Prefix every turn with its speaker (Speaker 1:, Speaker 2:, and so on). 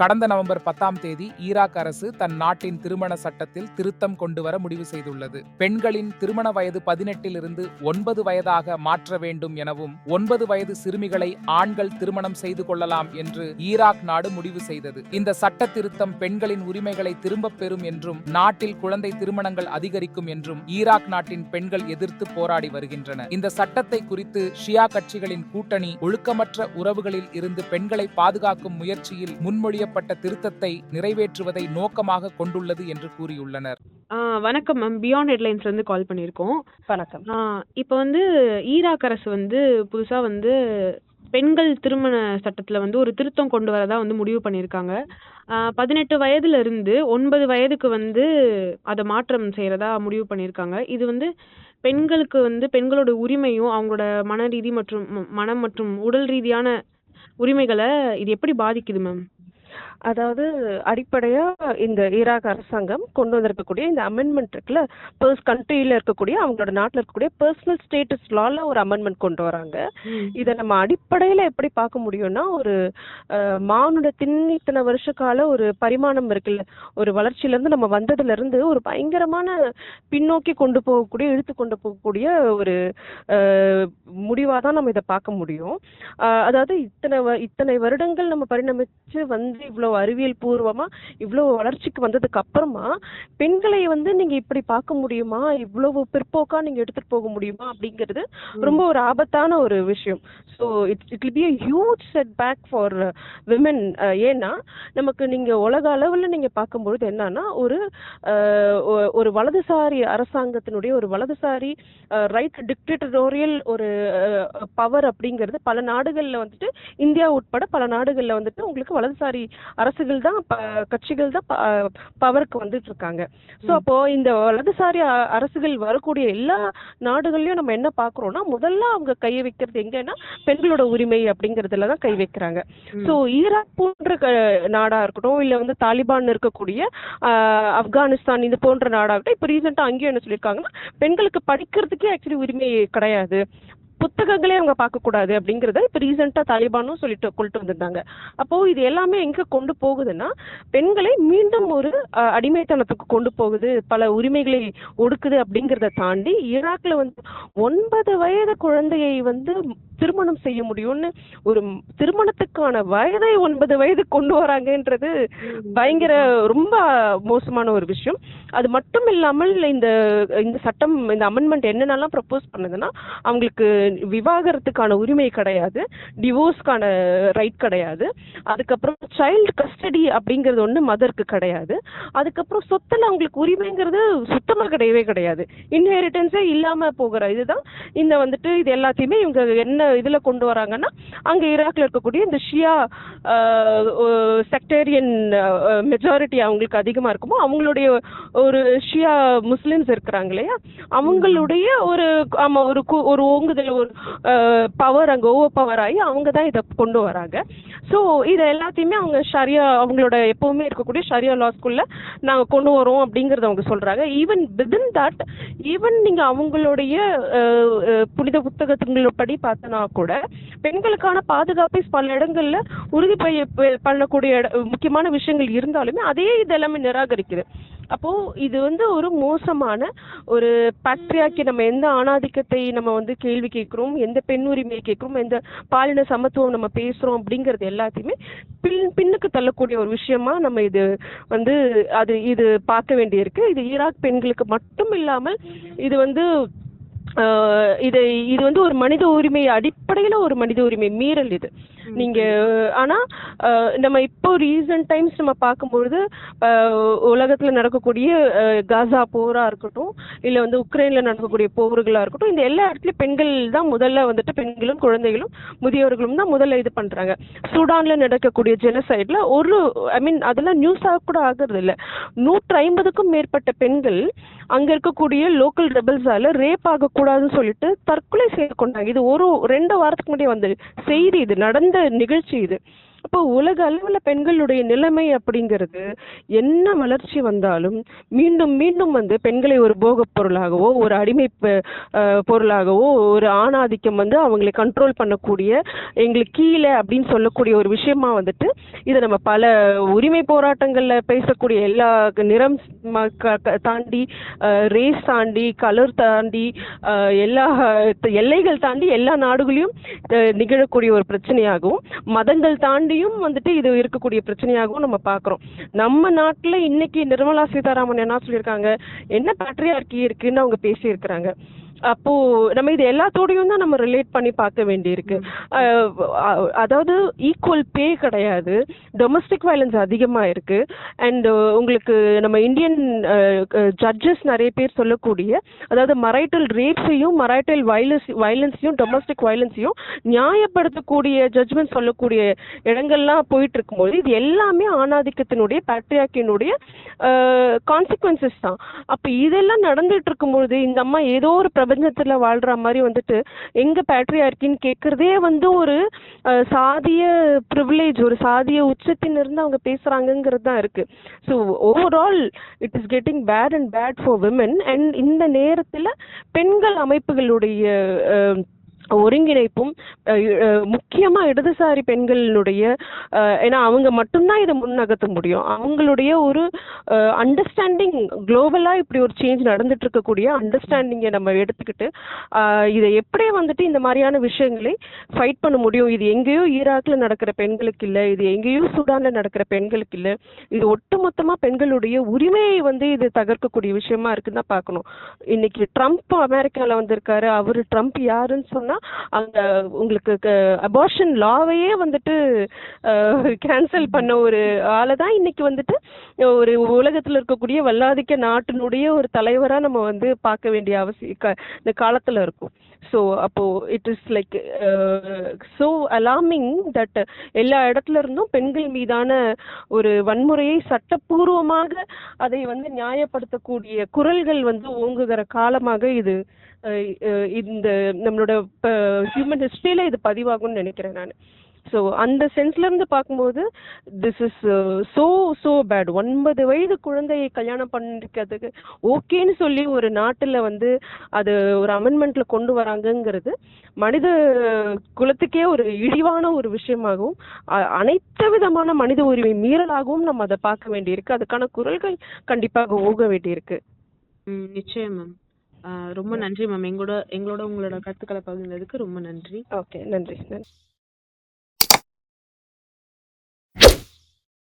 Speaker 1: கடந்த நவம்பர் பத்தாம் தேதி ஈராக் அரசு தன் நாட்டின் திருமண சட்டத்தில் திருத்தம் கொண்டு வர முடிவு செய்துள்ளது. பெண்களின் திருமண வயது பதினெட்டிலிருந்து ஒன்பது வயதாக மாற்ற வேண்டும் எனவும் ஒன்பது வயது சிறுமிகளை ஆண்கள் திருமணம் செய்து கொள்ளலாம் என்று ஈராக் நாடு முடிவு செய்தது. இந்த சட்ட திருத்தம் பெண்களின் உரிமைகளை திரும்பப் பெறும் என்றும் நாட்டில் குழந்தை திருமணங்கள் அதிகரிக்கும் என்றும் ஈராக் நாட்டின் பெண்கள் எதிர்த்து போராடி வருகின்றன. இந்த சட்டத்தை குறித்து ஷியா கட்சிகளின் கூட்டணி ஒழுக்கமற்ற உறவுகளில் இருந்து பெண்களை பாதுகாக்கும் முயற்சியில் முன்மொழியப்பட்ட திருத்தத்தை நிறைவேற்றுவதை நோக்கமாக கொண்டுள்ளது என்று கூறியுள்ளனர்.
Speaker 2: ஆ வணக்கம் மேம் பியாண்ட் ஹெட்லைன்ஸ்ல இருந்து கால் பண்ணியிருக்கோம்.
Speaker 3: வணக்கம்.
Speaker 2: ஆ இப்போ வந்து ஈராக் அரசு வந்து புதுசா வந்து பெண்கள் திருமண சட்டத்துல வந்து ஒரு திருத்தம் கொண்டு வரதா வந்து முடிவு பண்ணியிருக்காங்க. பதினெட்டு வயதுல இருந்து ஒன்பது வயதுக்கு வந்து அதை மாற்றம் செய்யறதா முடிவு பண்ணியிருக்காங்க. இது வந்து பெண்களுக்கு வந்து பெண்களோட உரிமையும் அவங்களோட மன ரீதி மற்றும் மனம் மற்றும் உடல் ரீதியான உரிமைகளை இது எப்படி பாதிக்குது மேம்
Speaker 3: அதாவது அடிப்படையா இந்த ஈராக் அரசாங்கம் கொண்டு வந்திருக்கக்கூடிய இந்த அமெண்ட்மெண்ட் இருக்குல்ல? பர்ஸ் கண்ட்ரியில இருக்கக்கூடிய அவங்களோட நாட்டுல இருக்கக்கூடிய பர்சனல் ஸ்டேட்டஸ் லால ஒரு அமெண்ட்மெண்ட் கொண்டு வராங்க. இதை நம்ம அடிப்படையில எப்படி பார்க்க முடியும்னா ஒரு மானுடத்தின் இத்தனை வருஷ கால ஒரு பரிமாணம் இருக்குல்ல? ஒரு வளர்ச்சியில இருந்து நம்ம வந்ததுல இருந்து ஒரு பயங்கரமான பின்னோக்கி கொண்டு போகக்கூடிய இழுத்து கொண்டு போகக்கூடிய ஒரு முடிவாக தான் நம்ம இதை பார்க்க முடியும். அதாவது இத்தனை இத்தனை வருடங்கள் நம்ம பரிணமிச்சு வந்து இவ்வளவு அறிவியல் பூர்வமா இவ்வளவு வளர்ச்சிக்கு வந்ததுக்கு அப்புறமா பெண்களை வந்து நீங்க இப்படி பார்க்க முடியுமா? இவ்வளவு பிற்போக்கா நீங்க எடுத்துட்டு போக முடியுமா? அப்படிங்கிறது ரொம்ப ஒரு ஆபத்தான ஒரு விஷயம். So it's it be a huge setback for women ஏன்னா நமக்கு நீங்க உலக அளவுல நீங்க பார்க்கும்பொழுது என்னன்னா ஒரு ஒரு வலதுசாரி அரசாங்கத்தினுடைய ஒரு வலதுசாரி ரைட் டிக்டேட்டரோரியல் ஒரு பவர் அப்படிங்கிறது பல நாடுகள்ல வந்துட்டு இந்தியா உட்பட பல நாடுகள்ல வந்துட்டு உங்களுக்கு வலதுசாரி அரசுகள் தான் கட்சிகள் தான் பவருக்கு வந்துட்டு இருக்காங்க ஸோ. அப்போ இந்த வலதுசாரி அரசுகள் வரக்கூடிய எல்லா நாடுகள்லயும் நம்ம என்ன பாக்குறோம்னா முதல்ல அவங்க கையை வைக்கிறது எங்கன்னா பெண்களோட உரிமை அப்படிங்கறதுல தான் கை வைக்கிறாங்க. ஸோ ஈராக் போன்ற க- நாடா இருக்கட்டும் இல்ல வந்து தாலிபான் இருக்கக்கூடிய ஆஹ், ஆப்கானிஸ்தான் இது போன்ற நாடாகட்டும் இப்போ ரீசெண்டா அங்கேயும் என்ன சொல்லியிருக்காங்கன்னா பெண்களுக்கு படிக்கிறதுக்கே ஆக்சுவலி உரிமை கிடையாது புத்தகங்களே அவங்க பார்க்க கூடாது அப்படிங்கறத இப்ப ரீசெண்டா தாலிபானும் சொல்லிட்டு கொண்டு வந்திருந்தாங்க. அப்போ இது எல்லாமே எங்க கொண்டு போகுதுன்னா பெண்களை மீண்டும் ஒரு அஹ், அடிமைத்தனத்துக்கு கொண்டு போகுது பல உரிமைகளை ஒடுக்குது அப்படிங்கறத தாண்டி ஈராக்ல வந்து ஒன்பது வயது குழந்தையை வந்து திருமணம் செய்ய முடியும்னு ஒரு திருமணத்துக்கான வயதை ஒன்பது வயது கொண்டு வராங்கன்றது பயங்கர ரொம்ப மோசமான ஒரு விஷயம். அது மட்டும் இல்லாமல் இந்த இந்த சட்டம் இந்த அமெண்ட்மெண்ட் என்னென்னலாம் ப்ரப்போஸ் பண்ணுதுன்னா அவங்களுக்கு விவாகரத்துக்கான உரிமை கிடையாது டிவோர்ஸ்க்கான ரைட் கிடையாது அதுக்கப்புறம் சைல்டு கஸ்டடி அப்படிங்கிறது ஒன்று மதருக்கு கிடையாது அதுக்கப்புறம் சொத்தில் அவங்களுக்கு உரிமைங்கிறது சுத்தமாக கிடையவே கிடையாது. இன்ஹெரிட்டன்ஸே இல்லாமல் போகிற இதுதான். இந்த வந்துட்டு இது எல்லாத்தையுமே இவங்க என்ன இதுல கொண்டு வராங்கன்னா அங்க ஈராக்ல இருக்கக்கூடிய இந்த ஷியா செக்டேரியன் மெஜாரிட்டி அவங்களுக்கு அதிகமா இருக்குமோ அவங்களுடைய ஒரு ஷியா முஸ்லிம்ஸ் இருக்கிறாங்க இல்லையா? அவங்களுடைய ஒரு ஆமா ஒரு கு- ஒரு ஓங்குதல் ஒரு பவர் அங்க ஓவர் பவர் ஆகி அவங்க தான் இதை கொண்டு வராங்க. ஸோ இதை எல்லாத்தையுமே அவங்க ஷரியா அவங்களோட எப்பவுமே இருக்கக்கூடிய ஷரியா லாஸ்குள்ள நாங்க கொண்டு வரோம் அப்படிங்கறத அவங்க சொல்றாங்க. ஈவன் விதின் தட் ஈவன் நீங்க அவங்களுடைய புனித அஹ், படி புத்தகத்துங்களப்படி இருந்தா கூட பெண்களுக்கான பாதுகாப்பை பல இடங்கள்ல உறுதி பண்ணக்கூடிய முக்கியமான விஷயங்கள் இருந்தாலுமே அதே இது எல்லாமே நிராகரிக்குது. அப்போ இது வந்து ஒரு மோசமான ஒரு பேட்ரியாக்கி நம்ம எந்த ஆணாதிக்கத்தை நம்ம வந்து கேள்வி கேட்கிறோம் எந்த பெண் உரிமையை கேட்கிறோம் எந்த பாலின சமத்துவம் நம்ம பேசுறோம் அப்படிங்கறது எல்லாத்தையுமே பின் பின்னுக்கு தள்ளக்கூடிய ஒரு விஷயமா நம்ம இது வந்து அது இது பார்க்க வேண்டியிருக்கு. இது ஈராக் பெண்களுக்கு மட்டும் இல்லாமல் இது வந்து இது இது வந்து ஒரு மனித உரிமை அடிப்படையில ஒரு மனித உரிமை மீறல் இது. நீங்க ஆனா நம்ம இப்போ ரீசன்ட் டைம்ஸ் நம்ம பார்க்கும்பொழுது உலகத்துல நடக்கக்கூடிய காசா போரா இருக்கட்டும் இல்ல வந்து உக்ரைன்ல நடக்கக்கூடிய போர்களா இருக்கட்டும் இந்த எல்லா இடத்துலயும் பெண்கள் தான் முதல்ல வந்துட்டு பெண்களும் குழந்தைகளும் முதியவர்களும் தான் முதல்ல இது பண்றாங்க. சூடான்ல நடக்கக்கூடிய ஜெனசைட்ல ஒரு ஐ மீன் அதெல்லாம் நியூஸ் கூட ஆகுறது இல்ல நூற்று ஐம்பதுக்கும் மேற்பட்ட பெண்கள் அங்க இருக்கக்கூடிய லோக்கல் ரெபல்ஸால ரேப் ஆகக்கூடாதுன்னு சொல்லிட்டு தற்கொலை செய்து கொண்டாங்க. இது ஒரு ரெண்டு வாரத்துக்கு முன்னாடி வந்த செய்தி இது நடந்த நிகழ்ச்சி இது. அப்போ உலக அளவில் பெண்களுடைய நிலைமை அப்படிங்கிறது என்ன வளர்ச்சி வந்தாலும் மீண்டும் மீண்டும் வந்து பெண்களை ஒரு போகப் பொருளாகவோ ஒரு அடிமை பொருளாகவோ ஒரு ஆணாதிக்கம் வந்து அவங்களை கண்ட்ரோல் பண்ணக்கூடிய எங்களுக்கு கீழே அப்படின்னு சொல்லக்கூடிய ஒரு விஷயமா வந்துட்டு இதை நம்ம பல உரிமை போராட்டங்களில் பேசக்கூடிய எல்லா நிறம் ம- க- தாண்டி ரேஸ் தாண்டி கலர் தாண்டி எல்லா எல்லைகள் தாண்டி எல்லா நாடுகளையும் நிகழக்கூடிய ஒரு பிரச்சனையாகவும் மதங்கள் தாண்டி நாட்டிலையும் வந்துட்டு இது இருக்கக்கூடிய பிரச்சனையாகவும் நம்ம பார்க்குறோம். நம்ம நாட்டுல இன்னைக்கு நிர்மலா சீதாராமன் என்ன சொல்லியிருக்காங்க? என்ன பேட்ரியார்கி இருக்குன்னு அவங்க பேசியிருக்கிறாங்க. அப்போ நம்ம இது எல்லாத்தோடையும் தான் நம்ம ரிலேட் பண்ணி பார்க்க வேண்டியிருக்கு. அதாவது ஈக்குவல் பே கிடையாது. டொமஸ்டிக் வயலன்ஸ் அதிகமா இருக்கு. அண்ட் உங்களுக்கு நம்ம இந்தியன் ஜட்ஜஸ் நிறைய பேர் சொல்லக்கூடிய அதாவது மரைட்டல் ரேப்ஸையும் மரைட்டல் வயலன்ஸ் வயலன்ஸையும் டொமஸ்டிக் வயலன்ஸையும் நியாயப்படுத்தக்கூடிய ஜட்ஜ்மெண்ட் சொல்லக்கூடிய இடங்கள்லாம் போயிட்டு இருக்கும்போது இது எல்லாமே ஆணாதிக்கத்தினுடைய பேட்ரியாக்கினுடைய கான்சிக்வன்சஸ் தான். அப்ப இதெல்லாம் நடந்துட்டு இருக்கும்பொழுது இந்த அம்மா ஏதோ ஒரு பிரபஞ்சத்துல வாழ்ற மாதிரி வந்துட்டு எங்க பேட்ரியார்க்கின்னு கேட்கறதே வந்து ஒரு சாதிய ப்ரிவிலேஜ் ஒரு சாதிய உச்சத்தின் இருந்து அவங்க பேசுறாங்கங்கிறது தான் இருக்கு. So overall it is getting bad and bad for women and இந்த நேரத்துல பெண்கள் அமைப்புகளுடைய அஹ், ஒருங்கிணைப்பும் முக்கியமா இடதுசாரி பெண்களினுடைய ஏன்னா அவங்க மட்டும்தான் இதை முன்னகர்த்த முடியும். அவங்களுடைய ஒரு அண்டர்ஸ்டாண்டிங் குளோபலா இப்படி ஒரு சேஞ்ச் நடந்துட்டு இருக்கக்கூடிய அண்டர்ஸ்டாண்டிங்கை நம்ம எடுத்துக்கிட்டு இதை எப்படியே வந்துட்டு இந்த மாதிரியான விஷயங்களை ஃபைட் பண்ண முடியும். இது எங்கேயோ ஈராக்ல நடக்கிற பெண்களுக்கு இல்லை இது எங்கேயோ சூடான்ல நடக்கிற பெண்களுக்கு இல்லை. இது ஒட்டுமொத்தமா பெண்களுடைய உரிமையை வந்து இது தகர்க்கக்கூடிய விஷயமா இருக்குன்னு தான் பார்க்கணும். இன்னைக்கு ட்ரம்ப் அமெரிக்கால வந்திருக்காரு. அவரு ட்ரம்ப் யாருன்னு சொன்னா அங்க உங்களுக்கு அபார்ஷன் லாவையே வந்துட்டு கேன்சல் பண்ண ஒரு ஆளை தான் இன்னைக்கு வந்துட்டு ஒரு உலகத்துல இருக்கக்கூடிய வல்லாதிக்க நாட்டினுடைய ஒரு தலைவரா நம்ம வந்து பார்க்க வேண்டிய அவசியம் க- இந்த காலத்துல இருக்கும். ஸோ அப்போ it is like so alarming that எல்லா இடத்துல இருந்தும் பெண்கள் மீதான ஒரு வன்முறையை சட்டப்பூர்வமாக அதை வந்து நியாயப்படுத்தக்கூடிய குரல்கள் வந்து ஓங்குகிற காலமாக இது இந்த நம்மளோட ஹியூமன் ஹிஸ்டரியில இது பதிவாகும்னு நினைக்கிறேன் நான். ஸோ அந்த சென்ஸ்ல இருந்து பார்க்கும்போது this is so so bad ஒன்பது வயது குழந்தையை கல்யாணம் பண்ணிக்கிறதுக்கு ஓகேன்னு சொல்லி ஒரு நாட்டுல வந்து அது ஒரு அமெண்ட்மெண்ட்ல கொண்டு வராங்கங்கிறது மனித குலத்துக்கே ஒரு இழிவான ஒரு விஷயமாகவும் அனைத்து விதமான மனித உரிமை மீறலாகவும் நம்ம அதை பார்க்க வேண்டியிருக்கு. அதுக்கான குரல்கள் கண்டிப்பாக ஓக வேண்டியிருக்கு.
Speaker 2: நிச்சயம் மேம். ரொம்ப நன்றி மேம். எங்களோட எங்களோட உங்களோட கருத்துக்களை பகிர்ந்ததுக்கு ரொம்ப நன்றி.
Speaker 3: ஓகே நன்றி நன்றி.